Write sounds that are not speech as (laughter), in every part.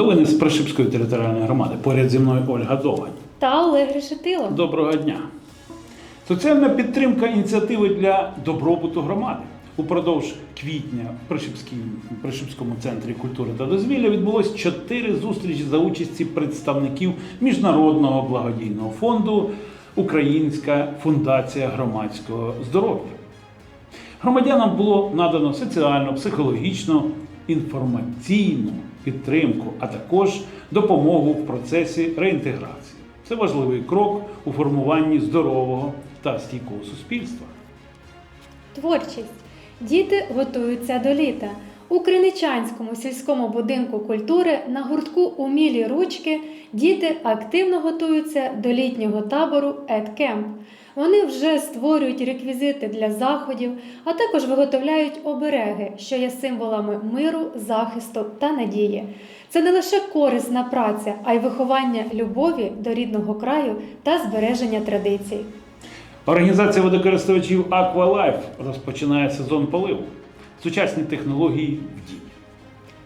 Новини з Пришипської територіальної громади. Поряд зі мною Ольга Довгань. Та Олег Решетило. Доброго дня. Соціальна підтримка ініціативи для добробуту громади. Упродовж квітня в Пришипському центрі культури та дозвілля відбулось чотири зустрічі за участі представників Міжнародного благодійного фонду Українська фундація громадського здоров'я. Громадянам було надано соціальну, психологічну, інформаційну підтримку, а також допомогу в процесі реінтеграції. Це важливий крок у формуванні здорового та стійкого суспільства. Творчість. Діти готуються до літа. У Криничанському сільському будинку культури на гуртку Умілі ручки діти активно готуються до літнього табору «Едкемп». Вони вже створюють реквізити для заходів, а також виготовляють обереги, що є символами миру, захисту та надії. Це не лише корисна праця, а й виховання любові до рідного краю та збереження традицій. Організація водокористувачів Aqualife розпочинає сезон поливу. Сучасні технології в дії.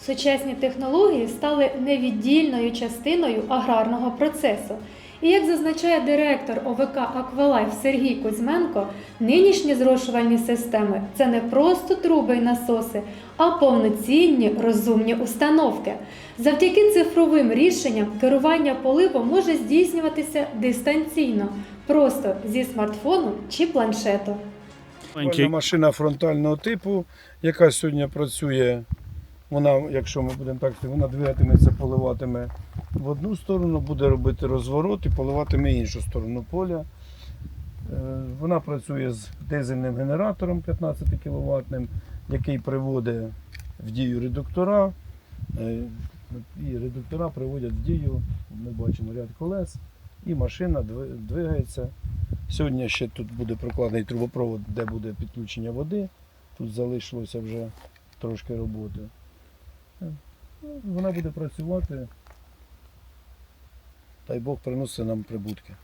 Сучасні технології стали невіддільною частиною аграрного процесу. І як зазначає директор ОВК Аквалайф Сергій Кузьменко, нинішні зрошувальні системи це не просто труби й насоси, а повноцінні розумні установки. Завдяки цифровим рішенням керування поливом може здійснюватися дистанційно, просто зі смартфону чи планшету. Машина фронтального типу, яка сьогодні працює. Вона, якщо ми будемо так, вона двигатиметься, поливатиме в одну сторону, буде робити розворот і поливатиме іншу сторону поля. Е, Вона працює з дизельним генератором 15 кВт, який приводить в дію редуктора. Е, І редуктора приводять в дію, ми бачимо ряд колес, і машина двигається. Сьогодні ще тут буде прокладений трубопровод, де буде підключення води. Тут залишилося вже трошки роботи. Е, ну, Вона буде працювати. Дай Бог приносить нам прибутки.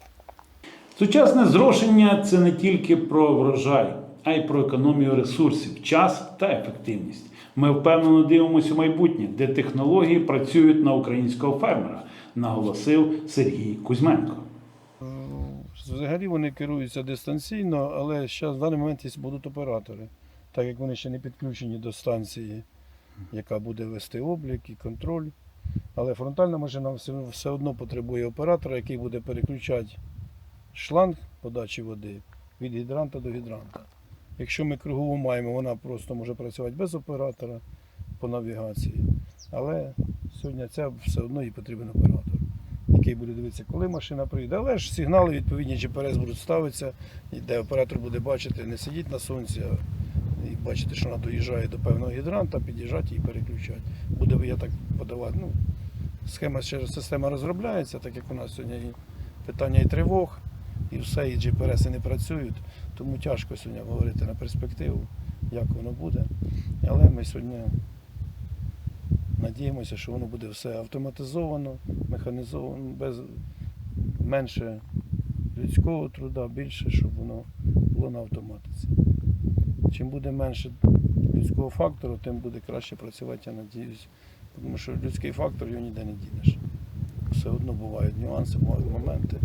Сучасне зрошення це не тільки про врожай, а й про економію ресурсів, час та ефективність. Ми впевнено дивимося у майбутнє, де технології працюють на українського фермера, наголосив Сергій Кузьменко. Взагалі вони керуються дистанційно, але зараз в даний момент будуть оператори, так як вони ще не підключені до станції, яка буде вести облік і контроль. Але фронтальна машина все, одно потребує оператора, який буде переключати шланг подачі води від гідранта до гідранта. Якщо ми кругову маємо, вона просто може працювати без оператора по навігації. Але сьогодні це все одно їй потрібен оператор який буде дивитися, коли машина прийде. Але ж сигнали відповідні GPS будуть ставитися, і де оператор буде бачити, не сидіть на сонці, а і бачити, що вона доїжджає до певного гідранта, під'їжджати і переключати. Буде я так подавати. Ну, схема ще система розробляється, так як у нас сьогодні і питання і тривог, і все, і GPS не працюють. Тому тяжко сьогодні говорити на перспективу, як воно буде. Але ми сьогодні Надіємося, що воно буде все автоматизовано, механізовано, без менше людського труда, більше, щоб воно було на автоматиці. Чим буде менше людського фактору, тим буде краще працювати, я надіюсь. Тому що людський фактор його ніде не дінеш. Все одно бувають нюанси, бувають моменти.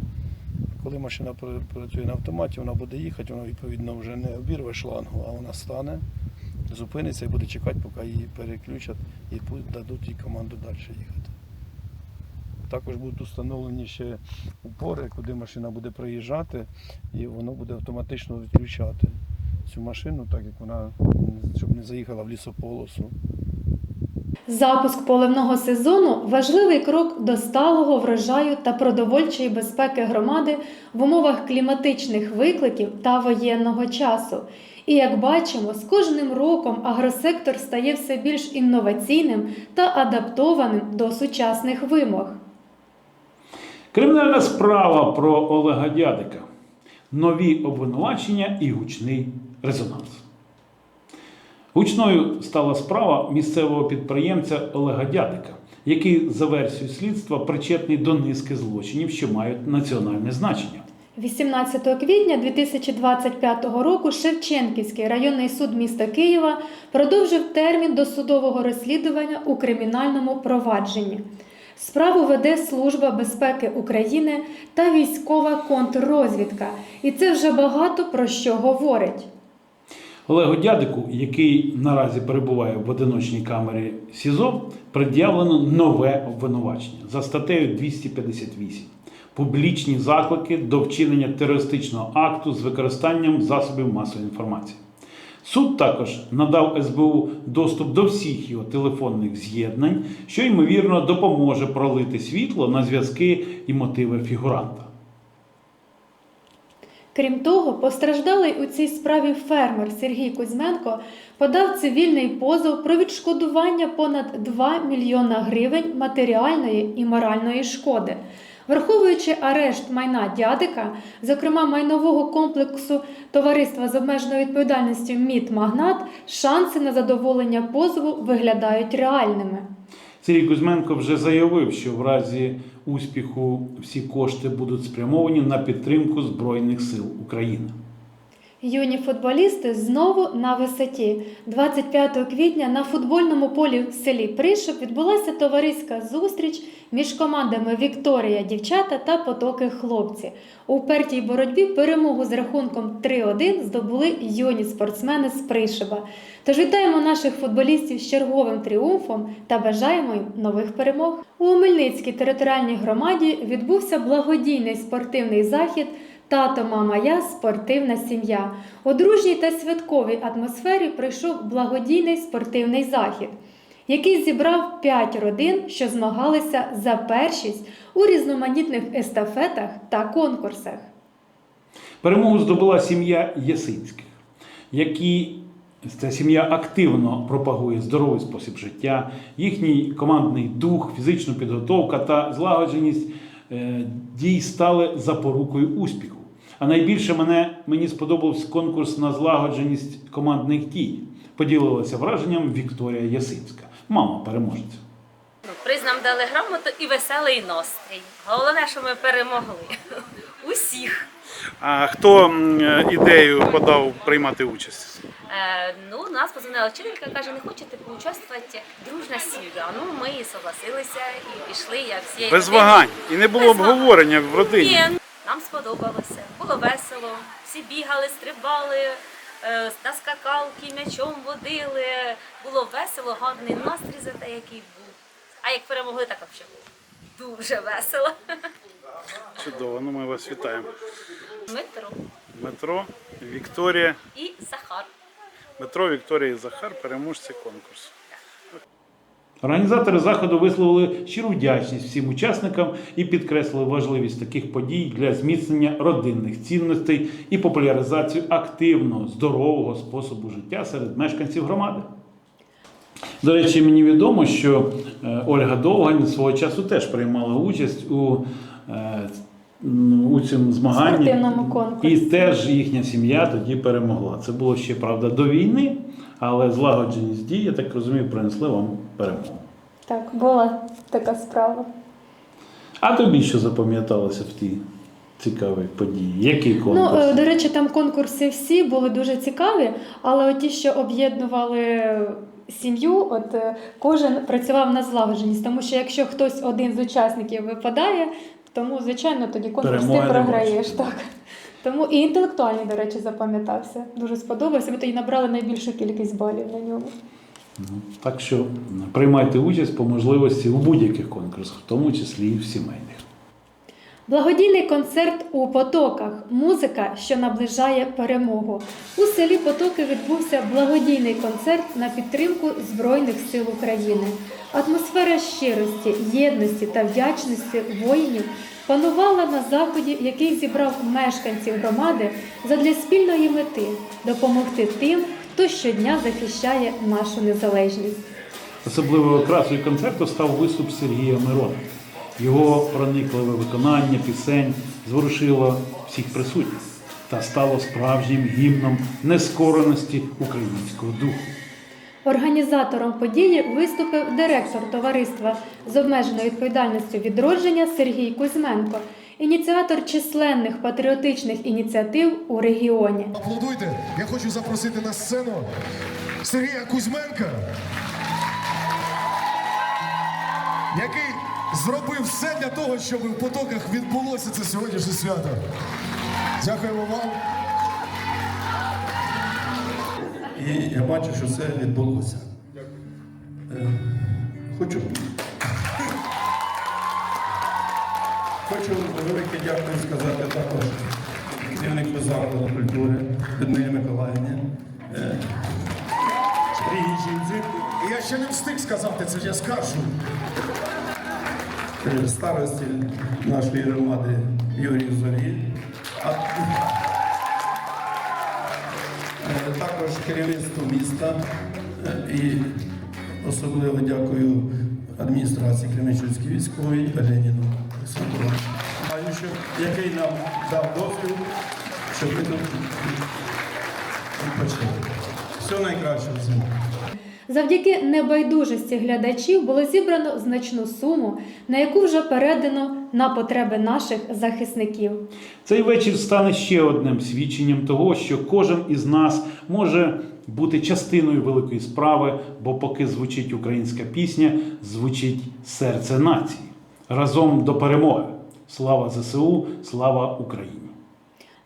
Коли машина працює на автоматі, вона буде їхати, вона відповідно вже не обірве шлангу, а вона стане, зупиниться і буде чекати, поки її переключать і дадуть їй команду далі їхати. Також будуть встановлені ще упори, куди машина буде приїжджати, і воно буде автоматично відключати цю машину, так як вона, щоб не заїхала в лісополосу. Запуск поливного сезону важливий крок до сталого врожаю та продовольчої безпеки громади в умовах кліматичних викликів та воєнного часу. І як бачимо, з кожним роком агросектор стає все більш інноваційним та адаптованим до сучасних вимог. Кримінальна справа про Олега Дядика. Нові обвинувачення і гучний резонанс. Гучною стала справа місцевого підприємця Олега Дядика, який за версією слідства причетний до низки злочинів, що мають національне значення. 18 квітня 2025 року Шевченківський районний суд міста Києва продовжив термін досудового розслідування у кримінальному провадженні. Справу веде Служба безпеки України та військова контррозвідка. І це вже багато про що говорить. Олегу Дядику, який наразі перебуває в одиночній камері СІЗО, пред'явлено нове обвинувачення за статтею 258 публічні заклики до вчинення терористичного акту з використанням засобів масової інформації. Суд також надав СБУ доступ до всіх його телефонних з'єднань, що ймовірно допоможе пролити світло на зв'язки і мотиви фігуранта. Крім того, постраждалий у цій справі фермер Сергій Кузьменко подав цивільний позов про відшкодування понад 2 мільйона гривень матеріальної і моральної шкоди. Враховуючи арешт майна дядика, зокрема майнового комплексу товариства з обмеженою відповідальністю МІД Магнат, шанси на задоволення позову виглядають реальними. Сергій Кузьменко вже заявив, що в разі успіху всі кошти будуть спрямовані на підтримку Збройних сил України. Юні футболісти знову на висоті. 25 квітня на футбольному полі в селі Пришип відбулася товариська зустріч між командами Вікторія дівчата та потоки хлопці. У впертій боротьбі перемогу з рахунком 3-1 здобули юні спортсмени з Пришиба. Тож вітаємо наших футболістів з черговим тріумфом та бажаємо їм нових перемог. У Омельницькій територіальній громаді відбувся благодійний спортивний захід Тато, мама, я спортивна сім'я. У дружній та святковій атмосфері прийшов благодійний спортивний захід, який зібрав п'ять родин, що змагалися за першість у різноманітних естафетах та конкурсах. Перемогу здобула сім'я Ясинських, які ця сім'я активно пропагує здоровий спосіб життя, їхній командний дух, фізична підготовка та злагодженість е, дій стали запорукою успіху. А найбільше мене мені сподобався конкурс на злагодженість командних дій. Поділилася враженням Вікторія Ясинська, мама переможеця. Ну, Приз нам дали грамоту і веселий настрій. Головне, що ми перемогли. (laughs) Усіх. А хто ідею подав приймати участь? Е, ну, нас позвонила вчителька, каже, не хочете поучаствувати дружна сім'я. Ну, ми і согласилися і пішли, як всі. Без вагань. І не було Без вагань. обговорення в родині. Ні, нам сподобалося. Було весело. Всі бігали, стрибали, е, на скакалки, м'ячом водили. Було весело, гарний настрій за те, який був. А як перемогли, так взагалі було дуже весело. Чудово, ну ми вас вітаємо. Дмитро Дмитро, Вікторія, і Захар. Дмитро, Вікторія і Захар, переможці конкурсу. Організатори заходу висловили щиру вдячність всім учасникам і підкреслили важливість таких подій для зміцнення родинних цінностей і популяризацію активного, здорового способу життя серед мешканців громади. До речі, мені відомо, що е, Ольга Довгань свого часу теж приймала участь у, е, у цьому змаганні. І теж їхня сім'я тоді перемогла. Це було ще правда до війни, але злагодженість дій, я так розумію, принесли вам перемогу. Так, була така справа. А тобі що запам'яталося в тій цікавій події? Ну, конкурс? е, до речі, там конкурси всі були дуже цікаві, але ті, що об'єднували сім'ю, от е, кожен працював на злагодженість, тому що якщо хтось один з учасників випадає, тому звичайно тоді конкурс ти програєш. Так. Тому і інтелектуальний, до речі, запам'ятався. Дуже сподобався. Ми тоді набрали найбільшу кількість балів на ньому. Ну, так що приймайте участь по можливості у будь-яких конкурсах, в тому числі і в сімейних. Благодійний концерт у Потоках. Музика, що наближає перемогу. У селі Потоки відбувся благодійний концерт на підтримку Збройних сил України. Атмосфера щирості, єдності та вдячності воїнів панувала на заході, який зібрав мешканців громади задля спільної мети допомогти тим, хто щодня захищає нашу незалежність. Особливою окрасою концерту став виступ Сергія Мирона. Його проникливе виконання пісень зворушило всіх присутніх та стало справжнім гімном нескореності українського духу. Організатором події виступив директор товариства з обмеженою відповідальністю відродження Сергій Кузьменко, ініціатор численних патріотичних ініціатив у регіоні. Аплодуйте. Я хочу запросити на сцену Сергія Кузьменка, який зробив все для того, щоб в потоках відбулося це сьогоднішнє свято. Дякуємо вам. І я бачу, що це відбулося. Е, Хочу. Хочу велике дякую сказати також керівнику закладу культури Людмилі Миколаївні. е, я ще не встиг сказати, це я скажу. Старості нашої громади Юрію Зорі. Е, Також керівництву міста е, і особливо дякую адміністрації Кременчуцької військової Леніну Олександру який нам дав дозвіл, щоб ми тут відпочили. Всього найкращого всім. Завдяки небайдужості глядачів було зібрано значну суму, на яку вже передано на потреби наших захисників. Цей вечір стане ще одним свідченням того, що кожен із нас може бути частиною великої справи, бо поки звучить українська пісня, звучить серце нації. Разом до перемоги. Слава ЗСУ, слава Україні!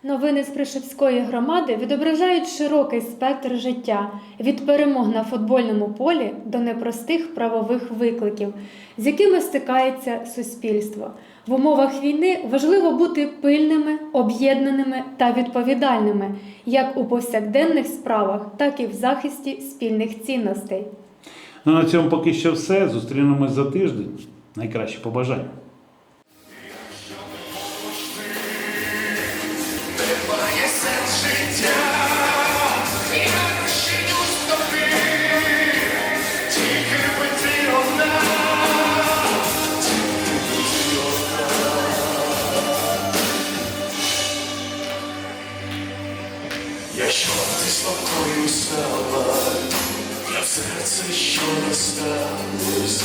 Новини з Пришепської громади відображають широкий спектр життя від перемог на футбольному полі до непростих правових викликів, з якими стикається суспільство. В умовах війни важливо бути пильними, об'єднаними та відповідальними як у повсякденних справах, так і в захисті спільних цінностей. Ну на цьому поки що все. Зустрінемось за тиждень. Найкраще побажання. Слабкою стала, я серце, що не сталось,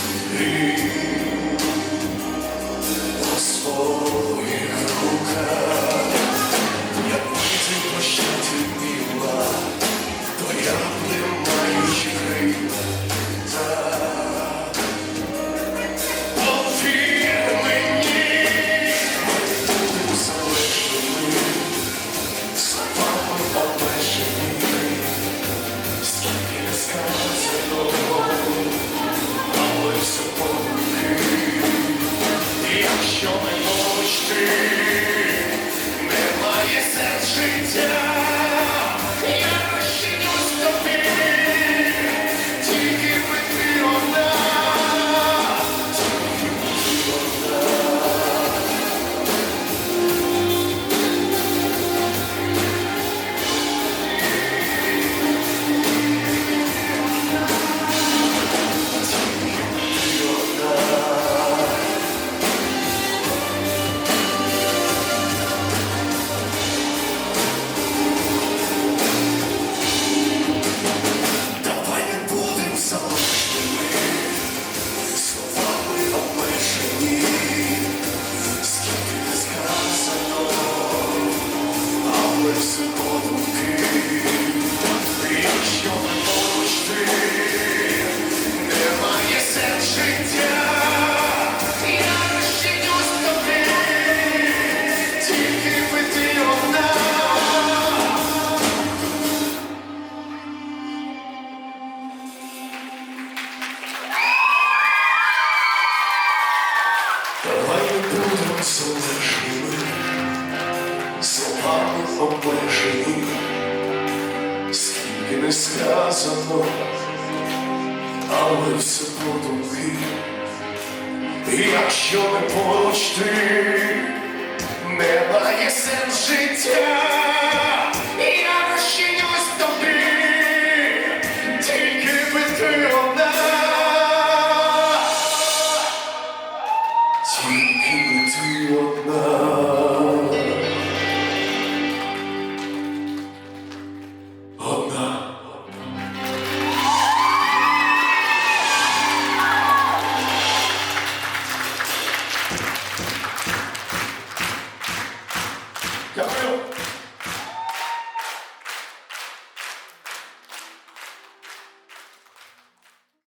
Живи, словами обмежені, скільки не сказано, але все подумки, якщо не поруч ти, не має сенс життя, я розчинюсь тобі, тільки би.